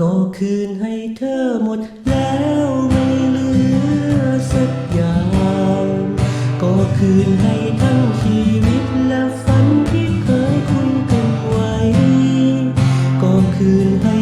ก็คืนให้เธอหมดแล้วไม่เหลือสักอย่าง ก็คืนให้ทั้งชีวิตและฝันที่เคยคุ้นกันไว้ ก็คืนให้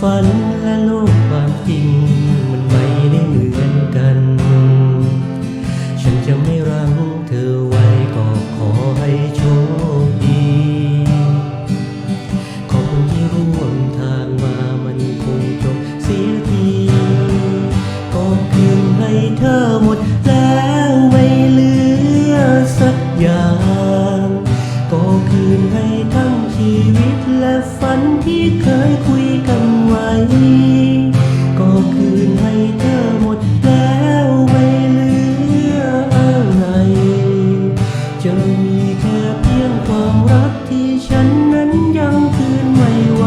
ฝันและโลกความจริง มันไม่ได้เหมือนกัน ฉันจะไม่รังเธอไว้ก็ขอให้โชคดี ขอบคุณที่ร่วมทางมามันคงจบเสียทีก็คืนให้เธอหมดแล้วไม่เหลือสักอย่าง ก็คืนให้ทั้งชีวิตและฝันที่เคยคุย ก็คืนให้เธอหมดแล้วไม่เหลืออะไร จะมีแค่เพียงความรักที่ฉันนั้นยังคืนไม่ไหว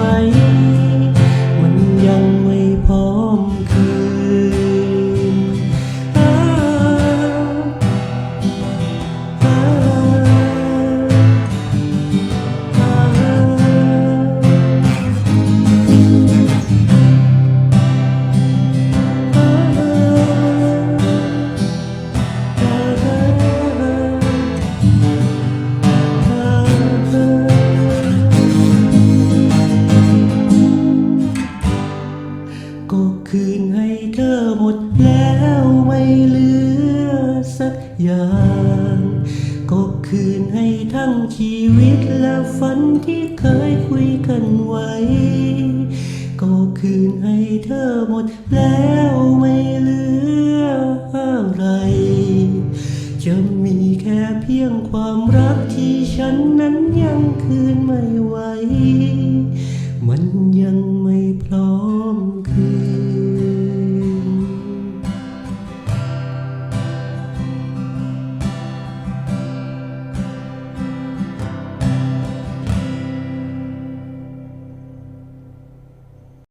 มันยังไม่พร้อม ก็คืนให้เธอหมดแล้วไม่เหลือสักอย่าง ก็คืนให้ทั้งชีวิตและฝันที่เคยคุยกันไว้ ก็คืนให้เธอหมดแล้วไม่เหลืออะไร จะมีแค่เพียงความรักที่ฉันนั้นยังคืนไม่ไหว